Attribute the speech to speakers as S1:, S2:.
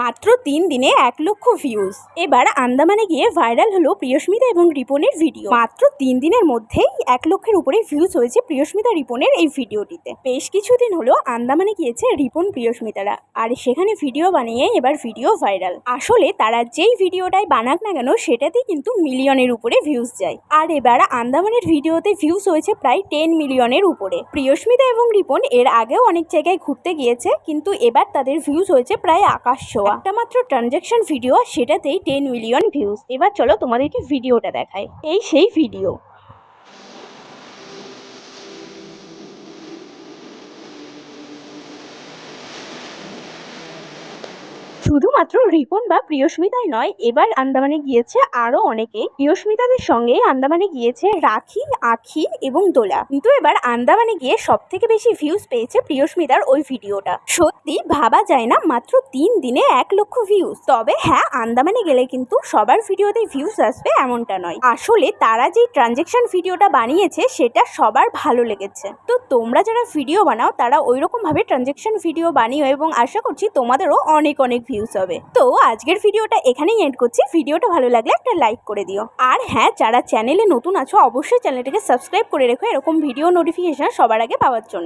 S1: মাত্র তিন দিনে এক লক্ষ ভিউজ এবার আন্দামানে গিয়ে ভাইরাল হলো প্রিয়স্মিতা এবং রিপনের ভিডিও মাত্র তিন দিনের মধ্যেই এক লক্ষের উপরে ভিউজ হয়েছে প্রিয়স্মিতা রিপনের এই ভিডিওটিতে বেশ কিছুদিন হলো আন্দামানে গিয়েছে রিপন প্রিয়স্মিতারা। আর সেখানে ভিডিও বানিয়ে এবার ভিডিও ভাইরাল আসলে তারা যেই ভিডিওটাই বানাক না কেন, সেটাতেই কিন্তু মিলিয়নের উপরে ভিউজ যায়। আর এবার আন্দামানের ভিডিওতে ভিউজ হয়েছে প্রায় টেন মিলিয়নের উপরে। প্রিয়স্মিতা এবং রিপন এর আগেও অনেক জায়গায় ঘুরতে গিয়েছে, কিন্তু এবার তাদের ভিউজ হয়েছে প্রায় আকাশ ছোঁয়া একটা মাত্র ট্রানজ্যাকশন ভিডিও সেটাতেই টেন মিলিয়ন ভিউজ এবার চলো তোমাদেরকে ভিডিওটা দেখায় এই সেই ভিডিও শুধুমাত্র রিপন বা প্রিয়স্মিতাই নয়, এবার আন্দামানে গিয়েছে আরও অনেকে। প্রিয়স্মিতাদের সঙ্গে আন্দামানে গিয়েছে রাখি, আখি এবং দোলা। কিন্তু এবার আন্দামানে গিয়ে সব থেকে বেশি ভিউজ পেয়েছে প্রিয়স্মিতার ওই ভিডিওটা। সত্যি ভাবা যায় না, মাত্র তিন দিনে এক লক্ষ ভিউজ তবে হ্যাঁ আন্দামানে গেলে কিন্তু সবার ভিডিওতে ভিউজ আসবে এমনটা নয়। আসলে তারা যেই ট্রানজেকশন ভিডিওটা বানিয়েছে, সেটা সবার ভালো লেগেছে। তো তোমরা যারা ভিডিও বানাও, তারা ওই রকম ভাবে ট্রানজেকশন ভিডিও বানিও এবং আশা করছি তোমাদেরও অনেক অনেক ভিউজ হবে। তো আজকের ভিডিওটা এখানেই এন্ড করছি। ভিডিওটা ভালো লাগলে একটা লাইক করে দিও। আর হ্যাঁ যারা চ্যানেলে নতুন আছো, অবশ্যই চ্যানেলটাকে সাবস্ক্রাইব করে রেখো। এরকম ভিডিও নোটিফিকেশান সবার আগে পাওয়ার জন্য।